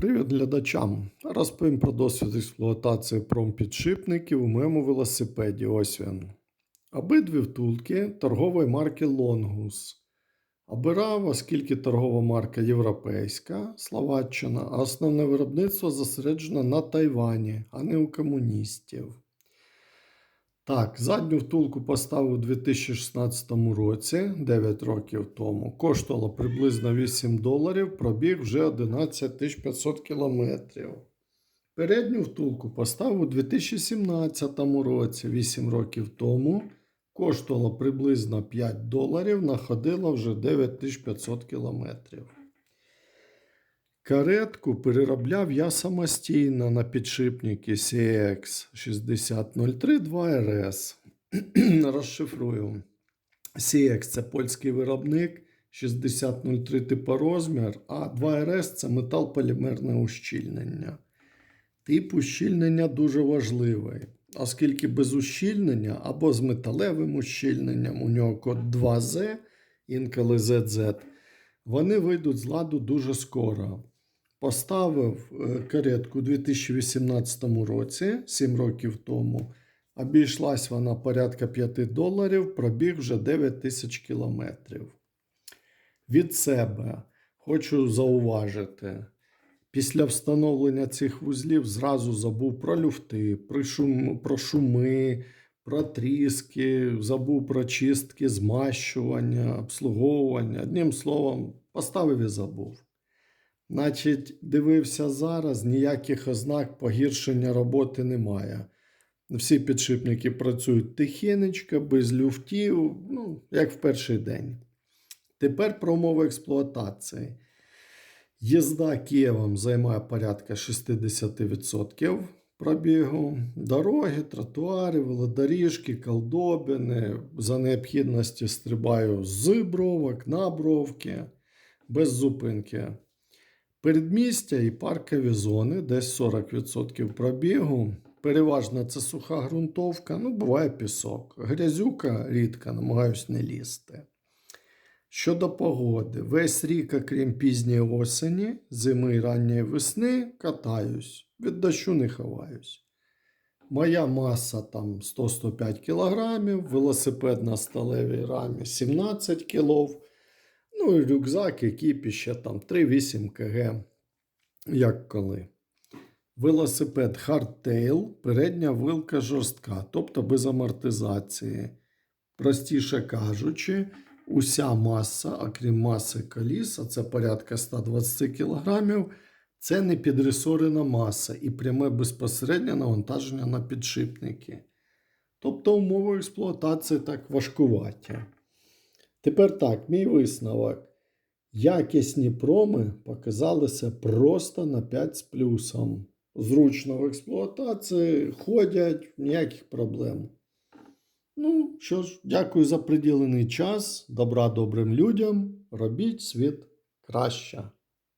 Привіт глядачам! Розповім про досвід експлуатації промпідшипників у моєму велосипеді. Ось. Обидві втулки торгової марки Longus. Обирав, оскільки торгова марка європейська, Словаччина, а основне виробництво зосереджено на Тайвані, а не у комуністів. Так, задню втулку поставив у 2016 році, 9 років тому. Коштувало приблизно 8 доларів, пробіг вже 11 500 кілометрів. Передню втулку поставив у 2017 році, 8 років тому. Коштувало приблизно 5 доларів, находило вже 9500 кілометрів. Каретку переробляв я самостійно на підшипники CX 6003 2RS. Розшифрую. CX це польський виробник, 6003 типорозмір, а 2RS це метал-полімерне ущільнення. Тип ущільнення дуже важливий, оскільки без ущільнення або з металевим ущільненням, у нього код 2Z, інколи ZZ, вони вийдуть з ладу дуже скоро. Поставив е, каретку у 2018 році, 7 років тому. Обійшлась вона порядка 5 доларів, пробіг вже 9 тисяч кілометрів. Від себе хочу зауважити. Після встановлення цих вузлів зразу забув про люфти, про, шум, про шуми, про тріски, забув про чистки, змащування, обслуговування. Одним словом, поставив і забув. Значить, дивився зараз, ніяких ознак погіршення роботи немає. Всі підшипники працюють тихенечко, без люфтів, ну, як в перший день. Тепер про умови експлуатації. Їзда Києвом займає порядка 60% пробігу. Дороги, тротуари, велодоріжки, колдобини. За необхідності стрибаю з бровок на бровки, без зупинки. Передмістя і паркові зони, десь 40% пробігу. Переважно це суха ґрунтовка, ну, буває пісок. Грязюка рідко, намагаюсь не лізти. Щодо погоди, весь рік, окрім пізньої осені, зими і ранньої весни, катаюсь, від дощу не ховаюсь. Моя маса там 100-105 кг, велосипед на сталевій рамі 17 кг. Ну і рюкзак, який ще там 3-8 кг, як коли. Велосипед Hardtail, передня вилка жорстка, тобто без амортизації. Простіше кажучи, уся маса, окрім маси коліс, а це порядка 120 кг, це не підресорена маса і пряме безпосереднє навантаження на підшипники. Тобто умови експлуатації так важкуваті. Тепер так, мій висновок. Якісні проми показалися просто на 5 з плюсом. Зручно в експлуатації, ходять, ніяких проблем. Ну, що ж, дякую за приділений час. Добра добрим людям. Робіть світ краще.